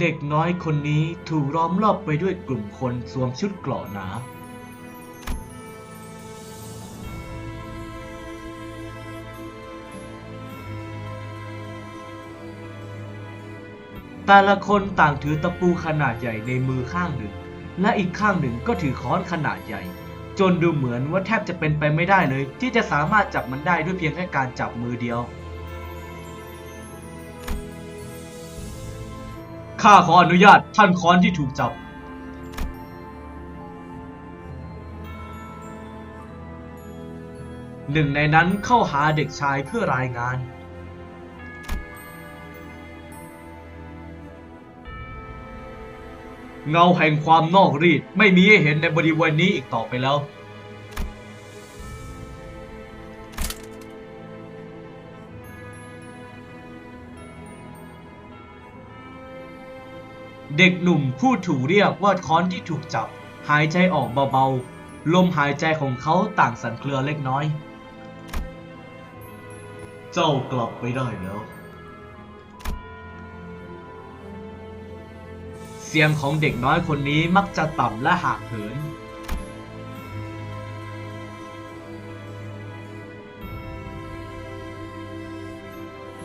เด็กน้อยคนนี้ถูกล้อมรอบไปด้วยกลุ่มคนสวมชุดเกราะหนา แต่ละคนต่างถือตะปูขนาดใหญ่ในมือข้างหนึ่ง และอีกข้างหนึ่งก็ถือค้อนขนาดใหญ่ จนดูเหมือนว่าแทบจะเป็นไปไม่ได้เลย ที่จะสามารถจับมันได้ด้วยเพียงแค่การจับมือเดียว ข้าขออนุญาตท่านค้อนที่ถูกจับ หนึ่งในนั้นเข้าหาเด็กชายเพื่อรายงาน เงาแห่งความนอกรีดไม่มีให้เห็นในบริเวณนี้อีกต่อไปแล้ว เด็กหนุ่มผู้ถูกเรียกว่าค้อนที่ถูกจับ หายใจออกเบาๆ ลมหายใจของเขาต่างสั่นเครือเล็กน้อย เจ้ากลับไปได้แล้ว เสียงของเด็กน้อยคนนี้มักจะต่ำและห่างเหิน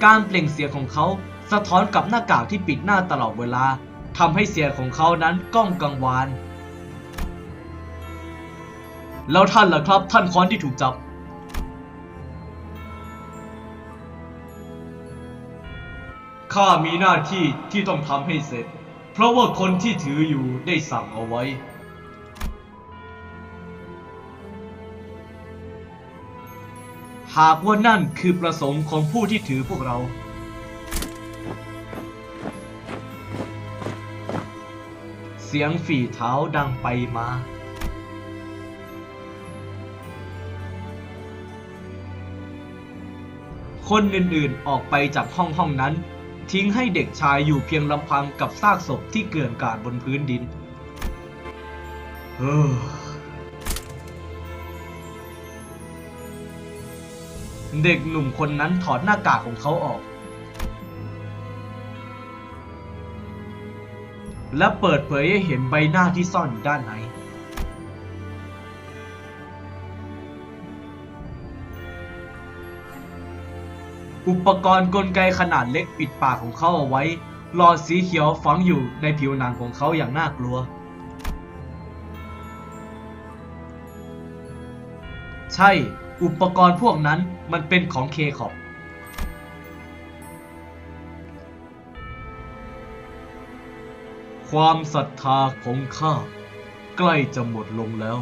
การเปล่งเสียงของเขาสะท้อนกับหน้ากากที่ปิดหน้าตลอดเวลา ทำให้เสียงของเขานั้นก้องกังวาน แล้วท่านล่ะครับท่านค้อนที่ถูกจับ ข้ามีหน้าที่ที่ต้องทำให้เสร็จ เพราะว่าคนที่ถืออยู่ได้สั่งเอาไว้ หากว่านั่นคือประสงค์ของผู้ที่ถือพวกเรา เสียงฝีเท้าดังไปมาคนอื่นๆ ออกไปจากห้องห้องนั้น ทิ้งให้เด็กชายอยู่เพียงลำพังกับซากศพที่เกลื่อนกลาดบนพื้นดินเฮ้อเด็กหนุ่มคนนั้นถอดหน้ากากของเขาออก และเปิดเผยให้เห็นใบหน้าที่ซ่อนอยู่ด้านในอุปกรณ์กลไกขนาดเล็กปิดปากของเขาเอาไว้ หลอดสีเขียวฝังอยู่ในผิวหนังของเขาอย่างน่ากลัว ใช่ อุปกรณ์พวกนั้นมันเป็นของเคขอบ ความศรัทธาของข้าใกล้จะหมดลงแล้ว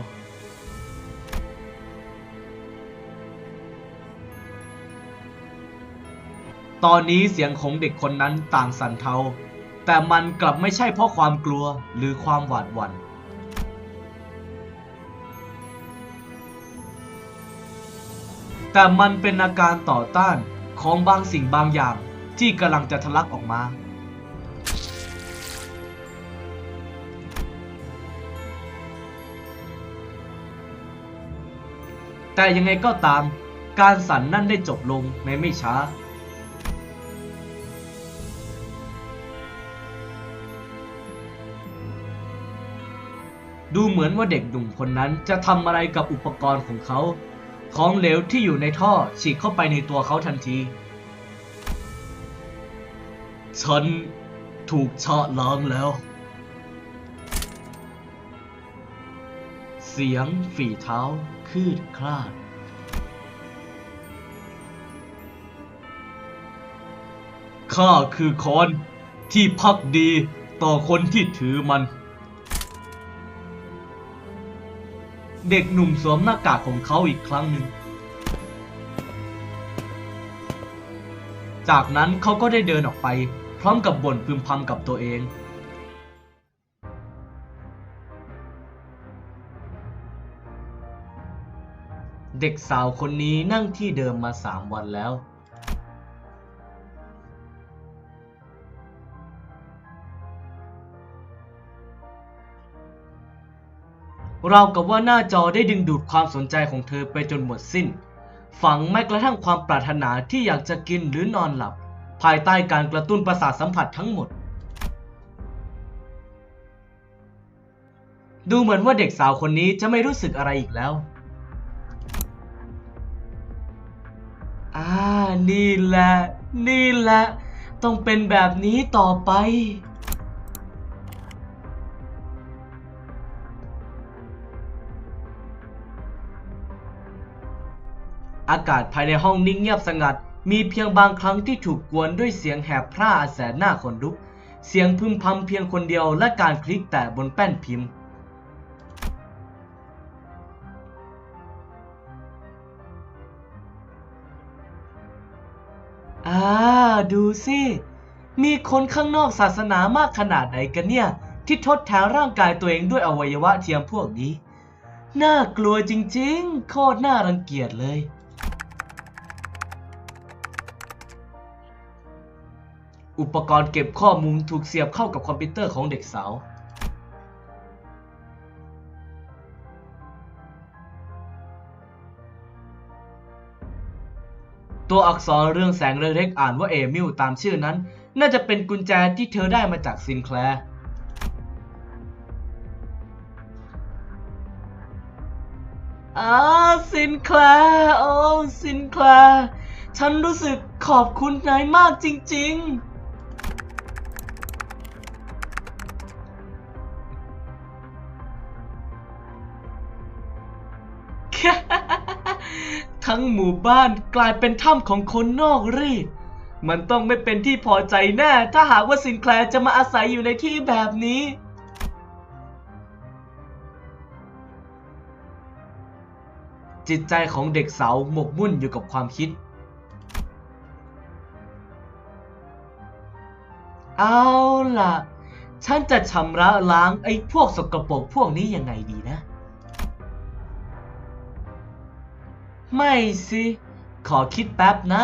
ตอนนี้เสียงของเด็กคนนั้นต่างสั่นเทา แต่มันกลับไม่ใช่เพราะความกลัวหรือความหวาดหวัน่นแต่มันเป็นอาการต่อต้านของบางสิ่งบางอย่างที่กำลังจะทะลักออกมา แต่ยังไงก็ตาม การสั่นนั่นได้จบลงในไม่ช้าดูเหมือนว่าเด็กหนุ่มคนนั้นจะทำอะไรกับอุปกรณ์ของเขา ของเหลวที่อยู่ในท่อฉีกเข้าไปในตัวเขาทันที ฉันถูกชะล้างแล้ว เสียงฝีเท้าคืดคลาด ข้าคือคอนที่พักดีต่อคนที่ถือมัน เด็กหนุ่มสวมหน้ากากของเขาอีกครั้งหนึ่ง จากนั้นเขาก็ได้เดินออกไป พร้อมกับบ่นพึมพำกับตัวเอง เด็กสาวคนนี้นั่งที่เดิมมาสามวันแล้ว เรากับว่าหน้าจอได้ดึงดูดความสนใจของเธอไปจนหมดสิ้น ฝังแม้กระทั่งความปรารถนาที่อยากจะกินหรือนอนหลับ ภายใต้การกระตุ้นประสาทสัมผัสทั้งหมด ดูเหมือนว่าเด็กสาวคนนี้จะไม่รู้สึกอะไรอีกแล้ว นี่แหละ นี่แหละ ต้องเป็นแบบนี้ต่อไป อากาศภายในห้องนิ่งเงียบสงัด มีเพียงบางครั้งที่ถูกกวนด้วยเสียงแหบพร่าอันแสนหน้าขนลุก เสียงพึมพำเพียงคนเดียวและการคลิกแตะบนแป้นพิมพ์ อ่า ดูสิ มีคนข้างนอกศาสนามากขนาดไหนกันเนี่ย ที่ทดแทนร่างกายตัวเองด้วยอวัยวะเทียมพวกนี้ น่ากลัวจริงๆ โคตรน่ารังเกียจเลย อุปกรณ์เก็บข้อมูลถูกเสียบเข้ากับคอมพิวเตอร์ของเด็กสาว ตัวอักษรเรื่องแสงเล็กๆอ่านว่าเอมิลตามชื่อนั้น น่าจะเป็นกุญแจที่เธอได้มาจากซินแคลร์อาซินแคลร์โอ้ซินแคลร์ฉันรู้สึกขอบคุณนายมากจริง ๆ ทั้งหมู่บ้านกลายเป็นถ้ำของคนนอกรีด มันต้องไม่เป็นที่พอใจแน่ ถ้าหากว่าซินแคลร์จะมาอาศัยอยู่ในที่แบบนี้ จิตใจของเด็กสาวหมกมุ่นอยู่กับความคิด เอาล่ะ ฉันจะชำระล้างไอ้พวกสกปรกพวกนี้ยังไงดี ไม่สิ ขอคิดแป๊บนะ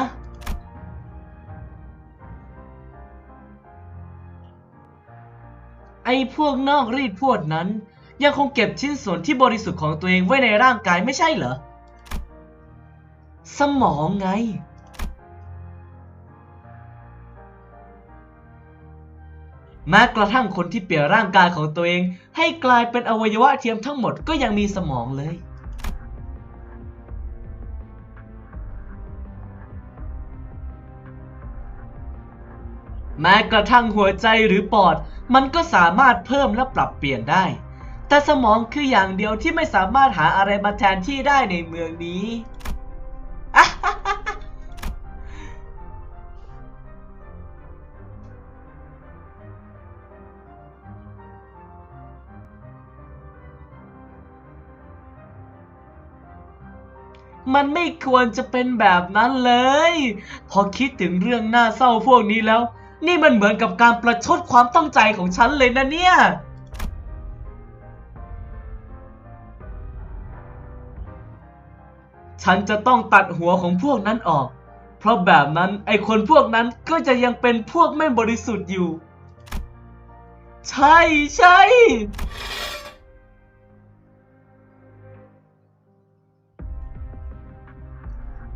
ไอ้พวกนอกรีดพวกนั้น ยังคงเก็บชิ้นส่วนที่บริสุทธิ์ของตัวเองไว้ในร่างกายไม่ใช่เหรอ สมองไง แม้กระทั่งคนที่เปลี่ยนร่างกายของตัวเอง ให้กลายเป็นอวัยวะเทียมทั้งหมดก็ยังมีสมองเลย แม้กระทั่งหัวใจหรือปอด มันก็สามารถเพิ่มและปรับเปลี่ยนได้ แต่สมองคืออย่างเดียวที่ไม่สามารถหาอะไรมาแทนที่ได้ในเมืองนี้มันไม่ควรจะเป็นแบบนั้นเลย พอคิดถึงเรื่องน่าเศร้าพวกนี้แล้ว นี่มันเหมือนกับการประชดความตั้งใจของฉันเลยนะเนี่ย ฉันจะต้องตัดหัวของพวกนั้นออก เพราะแบบนั้นไอคนพวกนั้นก็จะยังเป็นพวกไม่บริสุทธิ์อยู่ ใช่ใช่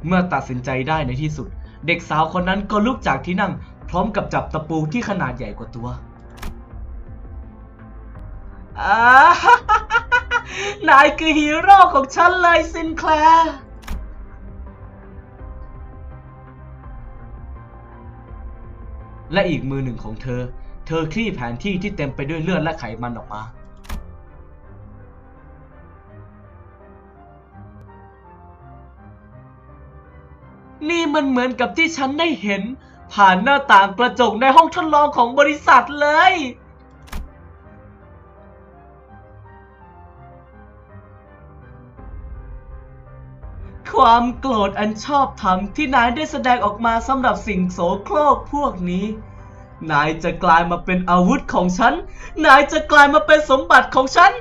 เมื่อตัดสินใจได้ในที่สุด เด็กสาวคนนั้นก็ลุกจากที่นั่ง พร้อมกับจับตะปูที่ขนาดใหญ่กว่าตัวอานายคือฮีโร่ของฉันเลยซินแคลร์และอีกมือหนึ่งของเธอ เธอคลี่แผนที่ที่เต็มไปด้วยเลือดและไขมันออกมา นี่มันเหมือนกับที่ฉันได้เห็น ผ่านหน้าต่างกระจกในห้องทดลองของบริษัทเลย ความโกรธอันชอบธรรมที่นายได้แสดงออกมาสำหรับสิ่งโสโครกพวกนี้ นายจะกลายมาเป็นอาวุธของฉัน นายจะกลายมาเป็นสมบัติของฉัน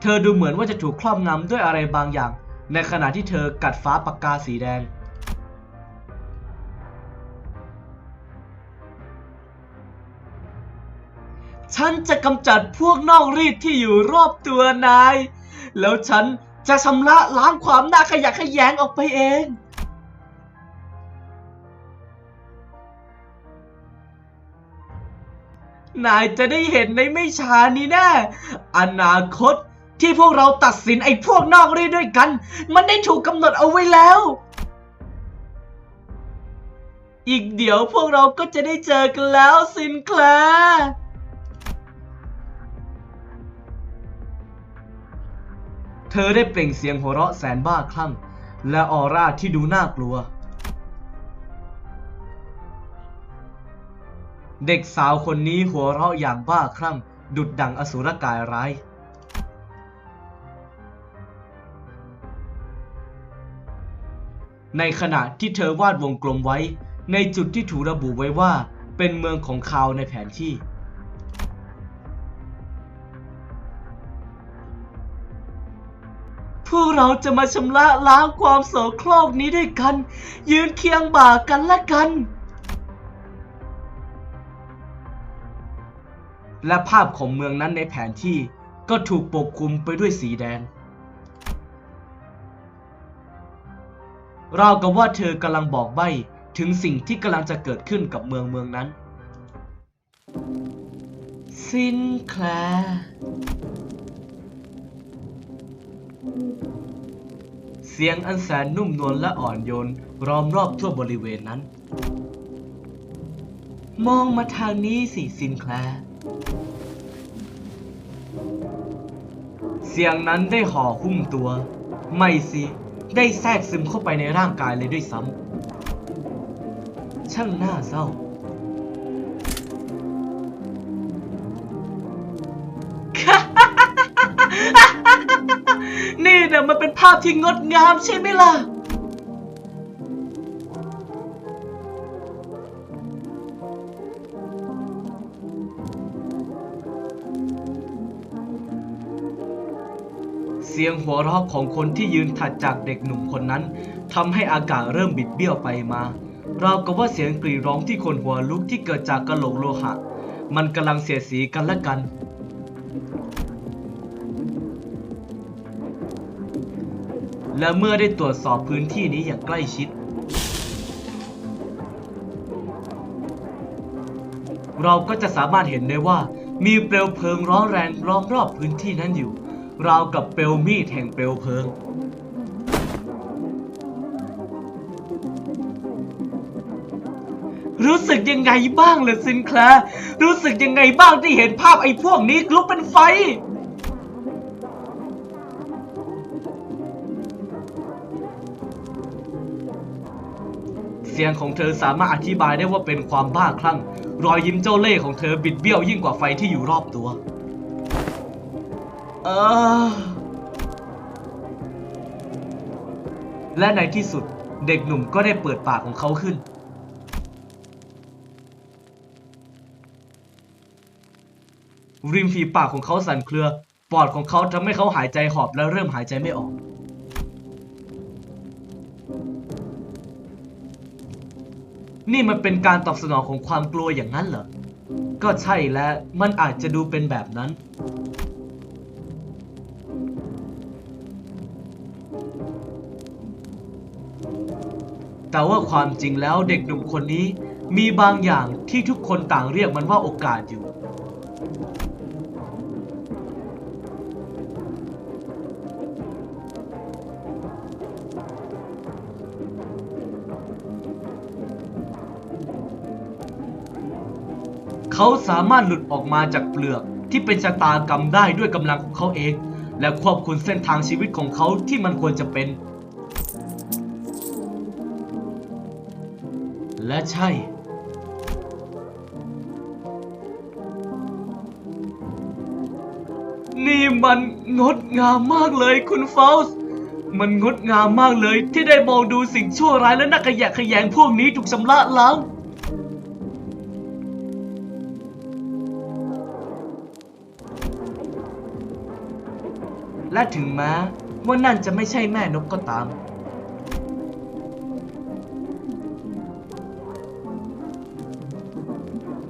เธอดูเหมือนว่าจะถูกครอบงำด้วยอะไรบางอย่าง ในขณะที่เธอกัดฟ้าปากกาสีแดง ฉันจะกำจัดพวกนอกรีดที่อยู่รอบตัวนาย แล้วฉันจะชำระล้างความน่าขยะแขยงออกไปเอง นายจะได้เห็นในไม่ช้านี้แน่ อนาคต ที่พวกเราตัดสินไอ้พวกนอกรีดด้วยกัน มันได้ถูกกำหนดเอาไว้แล้ว อีกเดี๋ยวพวกเราก็จะได้เจอกันแล้วซินแคลร์เธอได้เปล่งเสียงหัวเราะแสนบ้าคลั่ง และออร่าที่ดูน่ากลัว เด็กสาวคนนี้หัวเราะอย่างบ้าคลั่ง ดุดดังอสุรกายร้าย ในขณะที่เธอวาดวงกลมไว้ ในจุดที่ถูกระบุไว้ว่า เป็นเมืองของคาวในแผนที่ พวกเราจะมาชำระล้างความโศโครกนี้ด้วยกัน ยืนเคียงบ่ากันและกัน และภาพของเมืองนั้นในแผนที่ก็ถูกปกคลุมไปด้วยสีแดง ราวกับว่าเธอกำลังบอกใบ้ถึงสิ่งที่กำลังจะเกิดขึ้นกับเมืองเมืองนั้นซินแคลร์เสียงอันแสนนุ่มนวลและอ่อนโยนล้อมรอบทั่วบริเวณนั้น มองมาทางนี้สิซินแคลร์เสียงนั้นได้ห่อหุ้มตัว ไม่สิ ได้แทรกซึมเข้าไปในร่างกายเลยด้วยซ้ำช่างน่าเศร้า นี่เนี่ยมันเป็นภาพที่งดงามใช่ไหมล่ะ สียงหัวเราะของคนที่ยืนถัดจากเด็กหนุ่มคนนั้นทำให้อากาศเริ่มบิดเบี้ยวไปมา ราวกับว่าเสียงกรีดร้องที่คนหัวลุกที่เกิดจากกระโหลกโลหะ มันกำลังเสียสีกันและกัน และเมื่อได้ตรวจสอบพื้นที่นี้อย่างใกล้ชิด เราก็จะสามารถเห็นได้ว่ามีเปลวเพลิงร้อนแรงล้อมรอบพื้นที่นั้นอยู่ ราวกับเปลวมีดแห่งเปลวเพลิง รู้สึกยังไงบ้างล่ะซินแคลร์รู้สึกยังไงบ้างที่เห็นภาพไอ้พวกนี้ลุกเป็นไฟ เสียงของเธอสามารถอธิบายได้ว่าเป็นความบ้าคลั่ง รอยยิ้มเจ้าเล่ห์ของเธอบิดเบี้ยวยิ่งกว่าไฟที่อยู่รอบตัว และในที่สุดเด็กหนุ่มก็ได้เปิดปากของเขาขึ้น ริมฝีปากของเขาสั่นเครือ ปอดของเขาทำให้เขาหายใจหอบและเริ่มหายใจไม่ออก นี่มันเป็นการตอบสนองของความกลัวอย่างนั้นเหรอ ก็ใช่และมันอาจจะดูเป็นแบบนั้น แต่ว่าความจริงแล้วเด็กหนุ่มคนนี้มีบางอย่างที่ทุกคนต่างเรียกมันว่าโอกาสอยู่ เขาสามารถหลุดออกมาจากเปลือกที่เป็นชะตากรรมได้ด้วยกำลังของเขาเอง และควบคุมเส้นทางชีวิตของเขาที่มันควรจะเป็น และใช่ นี่มันงดงามมากเลยคุณฟาสต์มันงดงามมากเลยที่ได้มองดูสิ่งชั่วร้ายและนักขยะแขยงพวกนี้ถูกชำระล้างและถึงแม้ว่านั่นจะไม่ใช่แม่นกก็ตาม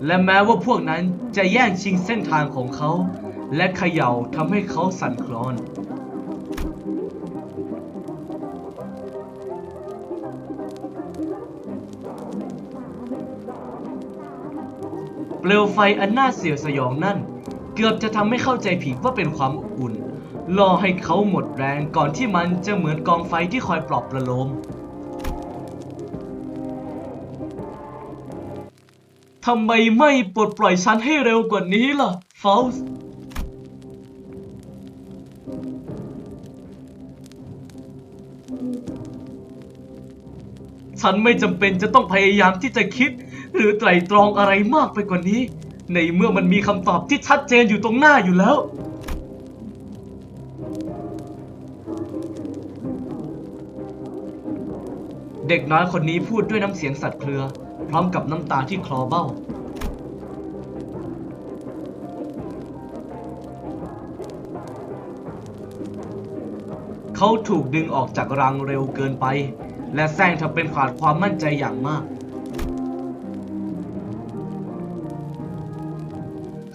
และแม้ว่าพวกนั้นจะแย่งชิงเส้นทางของเขา และเขย่าทำให้เขาสั่นคลอน เปลวไฟอันน่าเสียวสยองนั่น เกือบจะทำให้เข้าใจผิดว่าเป็นความอบอุ่นรอให้เขาหมดแรงก่อนที่มันจะเหมือนกองไฟที่คอยปลอบประโลม ทำไมไม่ปลดปล่อยฉันให้เร็วกว่านี้ล่ะฟาส์ฉันไม่จำเป็นจะต้องพยายามที่จะคิด หรือไตร่ตรองอะไรมากไปกว่านี้ ในเมื่อมันมีคำตอบที่ชัดเจนอยู่ตรงหน้าอยู่แล้ว เด็กน้อยคนนี้พูดด้วยน้ำเสียงสัตว์เครือ พร้อมกับน้ำตาที่คลอเบ้า เขาถูกดึงออกจากรังเร็วเกินไป และแซงเธอเป็นขาดความมั่นใจอย่างมาก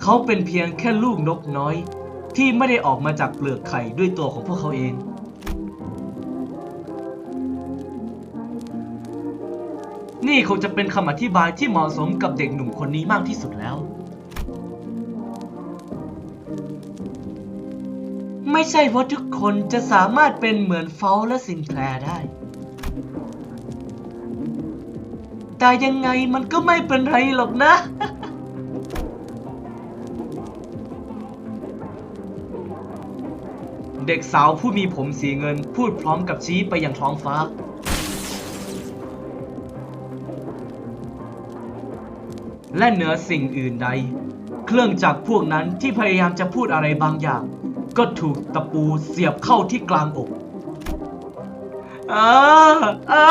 เขาเป็นเพียงแค่ลูกนกน้อย ที่ไม่ได้ออกมาจากเปลือกไข่ด้วยตัวของพวกเขาเอง นี่คงจะเป็นคำอธิบายที่เหมาะสมกับเด็กหนุ่มคนนี้มากที่สุดแล้ว ไม่ใช่ว่าทุกคนจะสามารถเป็นเหมือนเฟลและซินแคลร์ได้ แต่ยังไงมันก็ไม่เป็นไรหรอกนะ เด็กสาวผู้มีผมสีเงินพูดพร้อมกับชี้ไปยังท้องฟ้า และเหนือสิ่งอื่นใด เครื่องจักรพวกนั้นที่พยายามจะพูดอะไรบางอย่าง ก็ถูกตะปูเสียบเข้าที่กลางอกอาอา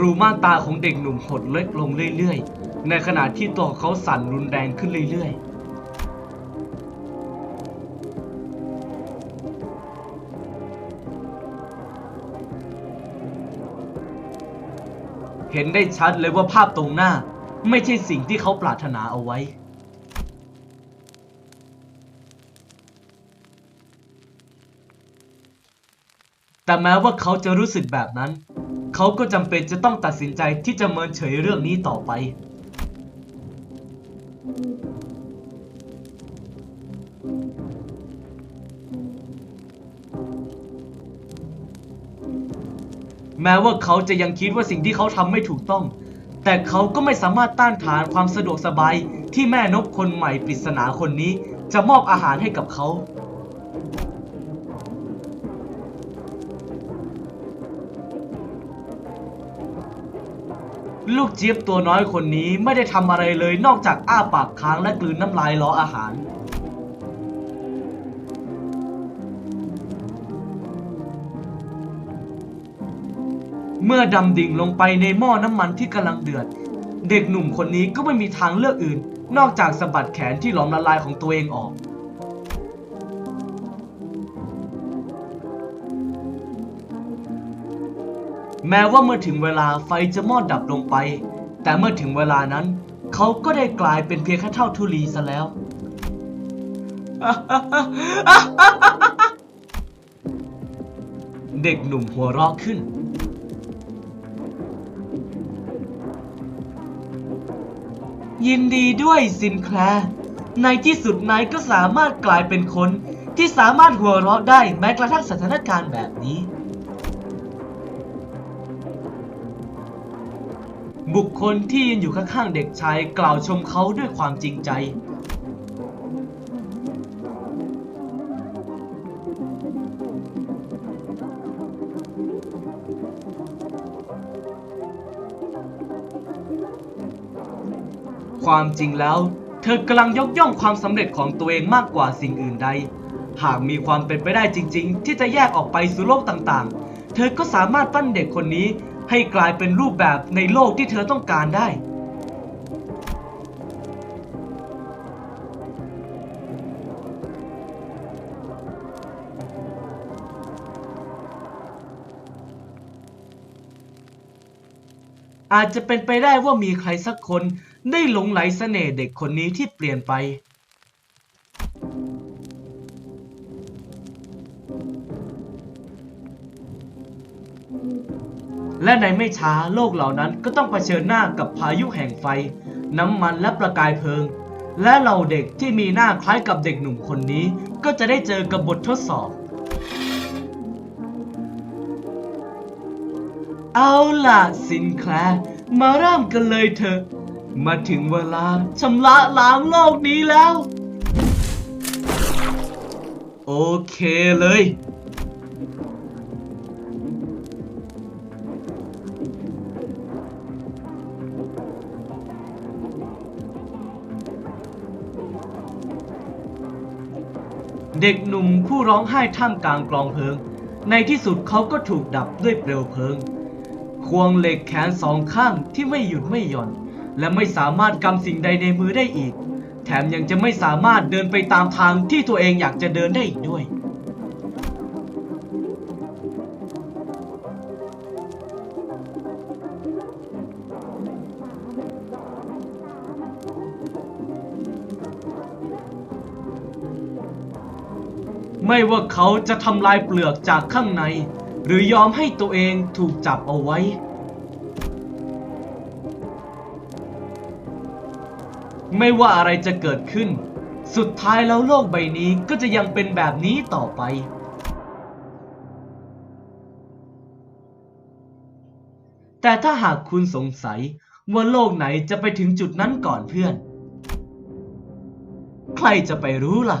รูม่านตาของเด็กหนุ่มหดเล็กลงเรื่อยๆ ในขณะที่ตัวเขาสั่นรุนแรงขึ้นเรื่อยๆ เห็นได้ชัดเลยว่าภาพตรงหน้า ไม่ใช่สิ่งที่เขาปรารถนาเอาไว้ แต่แม้ว่าเขาจะรู้สึกแบบนั้น เขาก็จำเป็นจะต้องตัดสินใจที่จะเมินเฉยเรื่องนี้ต่อไป แม้ว่าเขาจะยังคิดว่าสิ่งที่เขาทำไม่ถูกต้อง แต่เขาก็ไม่สามารถต้านทานความสะดวกสบายที่แม่นกคนใหม่ปริศนาคนนี้จะมอบอาหารให้กับเขาลูกเจี๊ยบตัวน้อยคนนี้ไม่ได้ทำอะไรเลยนอกจากอ้าปากค้างและกลืนน้ำลายล้ออาหาร เมื่อดำดิ่งลงไปในหม้อน้ำมันที่กำลังเดือด เด็กหนุ่มคนนี้ก็ไม่มีทางเลือกอื่น นอกจากสะบัดแขนที่หลอมละลายของตัวเองออกแม้ว่าเมื่อถึงเวลาไฟจะมอดดับลงไป แต่เมื่อถึงเวลานั้น เขาก็ได้กลายเป็นเพียงแค่เท่าทุลีซะแล้ว เด็กหนุ่มหัวเราะขึ้น ยินดีด้วยซินแคลร์ในที่สุดนายก็สามารถกลายเป็นคนที่สามารถหัวเราะได้แม้กระทั่งสถานการณ์แบบนี้ บุคคลที่ยืนอยู่ข้างๆเด็กชายกล่าวชมเขาด้วยความจริงใจ ความจริงแล้ว เธอกำลังยกย่องความสำเร็จของตัวเองมากกว่าสิ่งอื่นใด หากมีความเป็นไปได้จริง ๆ ที่จะแยกออกไปสู่โลกต่างๆ เธอก็สามารถปั้นเด็กคนนี้ให้กลายเป็นรูปแบบในโลกที่เธอต้องการได้ อาจจะเป็นไปได้ว่ามีใครสักคน ได้หลงไหลเสน่ห์เด็กคนนี้ที่เปลี่ยนไป และในไม่ช้าโลกเหล่านั้นก็ต้องเผชิญหน้ากับพายุแห่งไฟ น้ำมันและประกายเพลิง และเหล่าเด็กที่มีหน้าคล้ายกับเด็กหนุ่มคนนี้ ก็จะได้เจอกับบททดสอบ เอาล่ะสินแคลมาเริ่มกันเลยเถอะ มาถึงเวลาชำระล้างโลกนี้แล้ว โอเคเลย เด็กหนุ่มผู้ร้องไห้ท่ามกลางกลองเพลิง ในที่สุดเขาก็ถูกดับด้วยเปลวเพลิง ควงเหล็กแขนสองข้างที่ไม่หยุดไม่หย่อน และไม่สามารถกำสิ่งใดในมือได้อีก แถมยังจะไม่สามารถเดินไปตามทางที่ตัวเองอยากจะเดินได้อีกด้วย ไม่ว่าเขาจะทำลายเปลือกจากข้างใน หรือยอมให้ตัวเองถูกจับเอาไว้ ไม่ว่าอะไรจะเกิดขึ้น สุดท้ายแล้วโลกใบนี้ก็จะยังเป็นแบบนี้ต่อไป แต่ถ้าหากคุณสงสัยว่าโลกไหนจะไปถึงจุดนั้นก่อนเพื่อน ใครจะไปรู้ล่ะ